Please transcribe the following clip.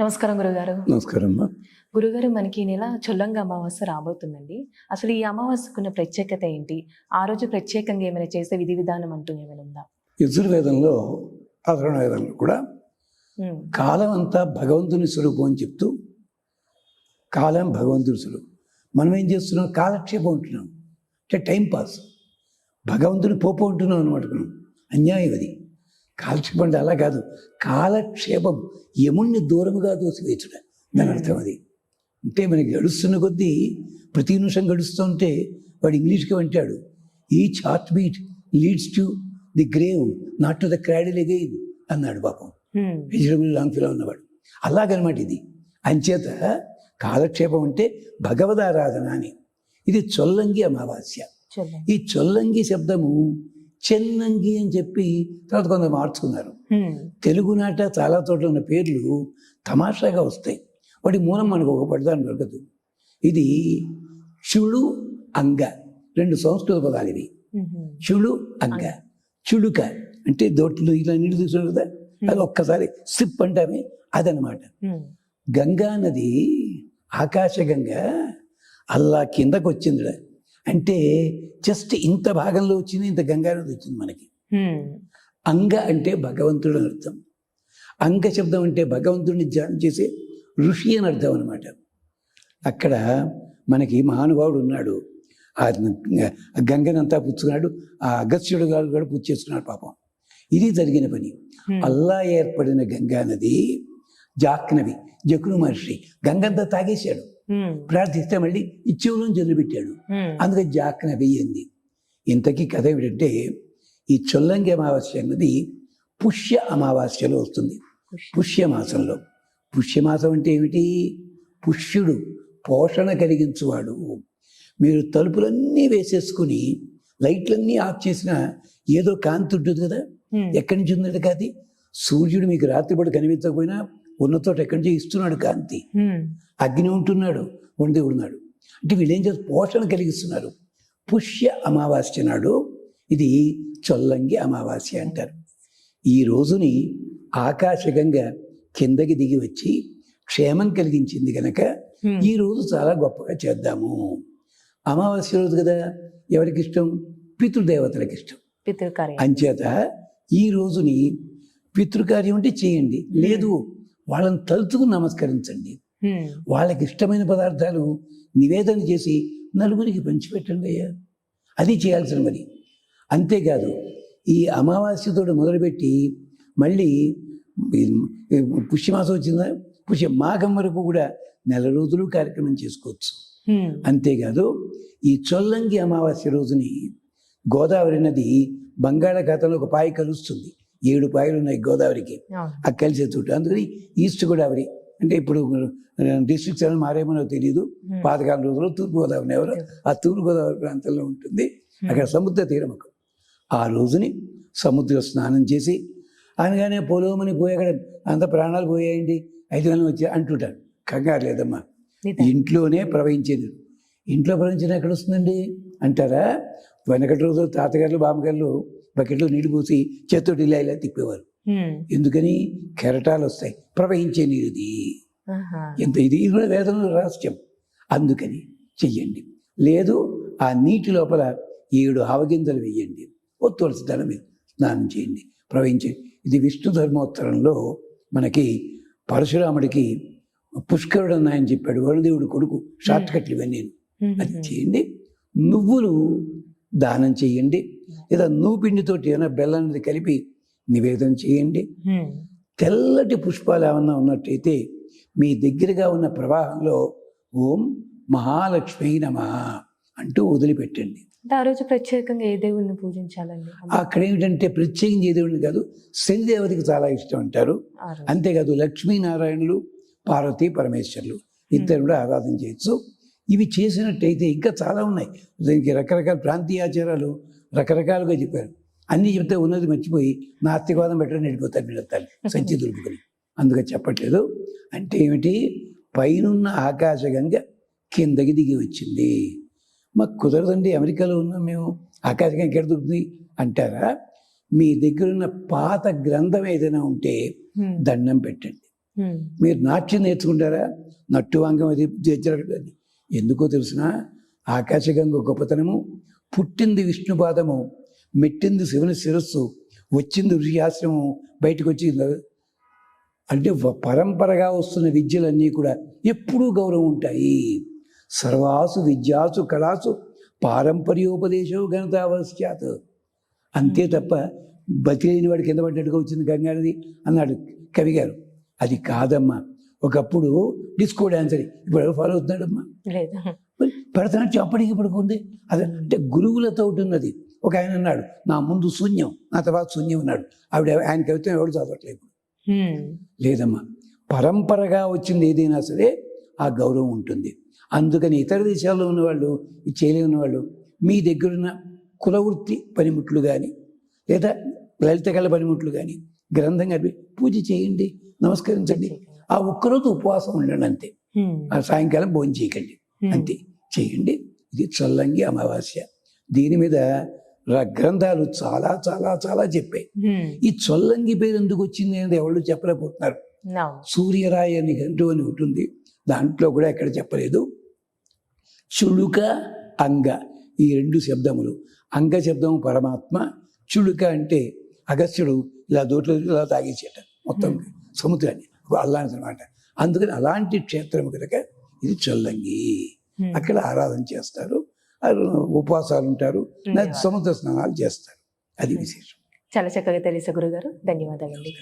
నమస్కారం గురుగారు. నమస్కారం అమ్మా. గురుగారు మనకి నెల చొల్లంగ అమావాస్య రాబోతుందండి. అసలు ఈ అమావాస్యకున్న ప్రత్యేకత ఏంటి? ఆ రోజు ప్రత్యేకంగా ఏమైనా చేసే విధి విధానం అంటూ ఏమైనా ఉందా? యజుర్వేదంలో అధర్వణ వేదంలో కూడా కాలం అంతా భగవంతుని స్వరూపం అని చెప్తూ కాలం భగవంతుని స్వరూపం. మనం ఏం చేస్తున్నాం? కాలక్షేపం ఉంటున్నాం అంటే టైం పాస్. భగవంతుని పోపు ఉంటున్నాం అనమాట మనం. అన్యాయం అది. అంటే అలా కాదు. కాలక్షేపం యముణ్ణి దూరముగా దోసివేచుట. దాని అర్థం అది. అంటే మనకి గడుస్తున్న కొద్దీ ప్రతి నిమిషం గడుస్తుంటే వాడు ఇంగ్లీష్కి అంటాడు ఈ chart beat leads to the grave not to the cradle again అన్నాడు పాపం. వెజిటబుల్ లాంగ్ ఫిలో ఉన్నవాడు. అలాగనమాట ఇది. అంచేత కాలక్షేపం అంటే భగవదారాధన అని. ఇది చొల్లంగి అమావాస్య. ఈ చొల్లంగి శబ్దము చెన్నంగి అని చెప్పి తర్వాత కొందరు మార్చుకున్నారు. తెలుగునాట చాలా చోట్ల ఉన్న పేర్లు తమాషాగా వస్తాయి. వాటి మూలం మనకు ఒక పడదాన్ని దొరకదు. ఇది చుడు అంగ. రెండు సంస్కృత పదాలు ఇవి. చుడు అంగ. చుడుక అంటే దోట్లు ఇలా నీళ్ళు తీసుకున్నారు కదా? అది ఒక్కసారి సిప్ అంటామే అదనమాట. గంగా నది ఆకాశగంగ అల్లా కిందకు వచ్చింది అంటే జస్ట్ ఇంత భాగంలో వచ్చింది ఇంత గంగా నది వచ్చింది మనకి. అంగ అంటే భగవంతుడు అని అర్థం. అంగ శబ్దం అంటే భగవంతుడిని ధ్యానం చేసే ఋషి అని అర్థం అనమాట అక్కడ మనకి మహానుభావుడు ఉన్నాడు. ఆ గంగనంతా పుచ్చుకున్నాడు. ఆ అగస్త్యుడు గారు కూడా పుచ్చేసుకున్నాడు పాపం. ఇది జరిగిన పని. అల్లా ఏర్పడిన గంగా నది జాక్నవి జకును మహర్షి గంగంతా తాగేశాడు. ప్రార్థిస్తే మళ్ళీ ఇచ్చేవులో వదిలిపెట్టాడు ఉమ్, అందుకని జాక్నవి అయింది ఇంతకీ కథ ఏమిటంటే ఈ చొల్లంగి అమావాస్య అన్నది పుష్య అమావాస్యలో వస్తుంది. పుష్యమాసంలో పుష్యమాసం అంటే ఏమిటి? పుష్యుడు పోషణ కలిగించువాడు. మీరు తలుపులన్నీ వేసేసుకుని లైట్లన్నీ ఆఫ్ చేసినా ఏదో కాంతి ఉంటుంది కదా? ఎక్కడి నుంచి ఉందంటే కాదు సూర్యుడు మీకు రాత్రిపూట కనిపించకపోయినా ఉన్న చోట ఎక్కడి నుంచి ఇస్తున్నాడు కాంతి? అగ్ని ఉంటున్నాడు వండి ఉన్నాడు. అంటే వీళ్ళు ఏం చేస్తారు? పోషణ కలిగిస్తున్నారు. పుష్య అమావాస్య నాడు ఇది చొల్లంగి అమావాస్య అంటారు. ఈ రోజుని ఆకాశగంగా కిందకి దిగి వచ్చి క్షేమం కలిగించింది కనుక ఈ రోజు చాలా గొప్పగా చేద్దాము. అమావాస్య రోజు కదా ఎవరికి ఇష్టం? పితృదేవతలకు ఇష్టం. పితృకార్యం. అంచేత ఈ రోజుని పితృకార్యం అంటే చేయండి. లేదు వాళ్ళని తలుచుకుని నమస్కరించండి. వాళ్ళకి ఇష్టమైన పదార్థాలు నివేదన చేసి నలుగురికి పంచిపెట్టండి అయ్యా. అది చేయాల్సిన మరి అంతేకాదు ఈ అమావాస్యతో మొదలుపెట్టి మళ్ళీ పుష్యమాసం వచ్చిందా? పుష్య మాఘం వరకు కూడా నెల రోజులు కార్యక్రమం చేసుకోవచ్చు. అంతేకాదు ఈ చొల్లంగి అమావాస్య రోజుని గోదావరి నది బంగాళాఖాతంలో ఒక పాయ కలుస్తుంది. ఏడు పాయలు ఉన్నాయి గోదావరికి. ఆ కలిసే చోటు అందుకని ఈస్ట్ గోదావరి. అంటే ఇప్పుడు డిస్ట్రిక్ట్స్ అని మారేమో తెలియదు పాతకాలం రోజుల్లో తూర్పు గోదావరి ఎవరు? ఆ తూర్పు గోదావరి ప్రాంతంలో ఉంటుంది. అక్కడ సముద్ర తీరం ఒక ఆ రోజుని సముద్ర స్నానం చేసి అనగానే పొలవమని పోయి అక్కడ అంత ప్రాణాలు పోయాయండి. ఐదు గంటలు వచ్చి అంటుంటారు. కంగారు లేదమ్మా. ఇంట్లోనే ప్రవహించేది. ఇంట్లో ప్రవహించిన ఎక్కడ వస్తుందండి? అంటారా? వెనకటి రోజులు తాతగారులు బామ్మగారులు బకెట్లో నీళ్ళు పోసి చేత్తోటి ఇలా ఇలా తిప్పేవారు. ఎందుకని? కెరటాలు వస్తాయి. ప్రవహించే నీరుది. ఎంత ఇది? ఇది కూడా వేదంలో రహస్యం. అందుకని చెయ్యండి. లేదు ఆ నీటి లోపల ఏడు ఆవగింజలు వేయండి. ఓ తులసి దళం మీద స్నానం చేయండి. ప్రవహించండి ఇది విష్ణు ధర్మోత్తరంలో మనకి పరశురాముడికి పుష్కరుడు అని ఆయన చెప్పాడు. వరుదేవుడు కొడుకు షార్ట్ కట్లు ఇవన్నీ అది చేయండి. నువ్వులు దానం చేయండి. లేదా నువ్వు పిండితోటి ఏమైనా బెల్లం అనేది కలిపి నివేదన చేయండి. తెల్లటి పుష్పాలు ఏమన్నా ఉన్నట్టయితే మీ దగ్గరగా ఉన్న ప్రవాహంలో ఓం మహాలక్ష్మి నమ అంటూ వదిలిపెట్టండి. అంటే ఆ రోజు ప్రత్యేకంగా ఏ దేవుణ్ణి పూజించాలండి? అక్కడ ఏమిటంటే ప్రత్యేకించి దేవుడిని కాదు శనిదేవతకి చాలా ఇష్టం అంటారు. అంతేకాదు లక్ష్మీనారాయణులు పార్వతీ పరమేశ్వరులు ఇద్దరు కూడా ఆరాధన చేయొచ్చు. ఇవి చేసినట్టయితే ఇంకా చాలా ఉన్నాయి. దీనికి రకరకాల ప్రాంతీయ ఆచారాలు రకరకాలుగా చెప్పారు. అన్నీ చెప్తే ఉన్నది మర్చిపోయి నాస్తికవాదం పెట్టడం వెళ్ళిపోతారు వీళ్ళంతా సంచి దులుపుకొని అందుకే చెప్పట్లేదు. అంటే ఏమిటి? పైనున్న ఆకాశగంగ కిందకి దిగి వచ్చింది. మాకు కుదరదండి అమెరికాలో ఉన్నాం మేము ఆకాశగంగ ఎక్కడ దొరుకుతుంది అంటారా? మీ దగ్గర ఉన్న పాత గ్రంథం ఏదైనా ఉంటే. దండం పెట్టండి. మీరు నాట్యం నేర్చుకుంటారా? నట్టువాంగం అది ఎందుకో తెలిసిన? ఆకాశగంగ గొప్పతనము. పుట్టింది విష్ణుపాదము మెట్టింది శివుని శిరస్సు వచ్చింది ఋషియాశ్రమం బయటకు వచ్చింది అంటే పరంపరగా వస్తున్న విద్యలన్నీ కూడా ఎప్పుడూ గౌరవం ఉంటాయి. సర్వాసు విద్యాసు కళాసు పారంపర్యోపదేశం ఘనతావశ్యాత్. అంతే తప్ప బతిలేని వాడు కింద పడ్డట్టుగా వచ్చింది గంగానది అన్నాడు కవి గారు. అది కాదమ్మా. ఒకప్పుడు డిస్కో డాన్సర్ ఇప్పుడు ఎవరు ఫాలో అవుతున్నాడమ్మా? భరతనాట్యం అప్పటికి పడుకుంది. అది అంటే గురువులతో ఉన్నది ఒక ఆయన అన్నాడు నా ముందు శూన్యం నా తర్వాత శూన్యం ఉన్నాడు ఆవిడ ఆయన కవిత్వం ఎవడు చదవట్లేదు. లేదమ్మా పరంపరగా వచ్చింది ఏదైనా సరే ఆ గౌరవం ఉంటుంది. అందుకని ఇతర దేశాల్లో ఉన్నవాళ్ళు ఈ చేయలే ఉన్నవాళ్ళు మీ దగ్గరున్న కులవృత్తి పనిముట్లు కానీ లేదా లలిత కళ పనిముట్లు కానీ గ్రంథం కలిపి పూజ చేయండి నమస్కరించండి. ఆ ఒక్కరోజు ఉపవాసం ఉండండి అంతే. ఆ సాయంకాలం భోజనం చేయకండి అంతే. చేయండి. ఇది చల్లంగి అమావాస్య. దీని మీద గ్రంథాలు చాలా చాలా చాలా చెప్పాయి. ఈ చొల్లంగి పేరు ఎందుకు వచ్చింది అనేది ఎవరు చెప్పలేకపోతున్నారు. సూర్యరాయ అని గంటు అని ఉంటుంది. దాంట్లో కూడా ఎక్కడ చెప్పలేదు. చుళుక అంగ. ఈ రెండు శబ్దములు. అంగ శబ్దము పరమాత్మ చుళుక అంటే అగస్త్యుడు ఇలా దోట్లో ఇలా తాగేసేట మొత్తం సముద్రాన్ని. అల్లాని అనమాట అందుకని అలాంటి క్షేత్రం కనుక ఇది చొల్లంగి. అక్కడ ఆరాధన చేస్తారు. ఉపవాసాలు ఉంటారు. సముద్ర స్నానాలు చేస్తారు. అది విశేషం. చాలా చక్కగా తెలిసే గురుగారు ధన్యవాదాలండి.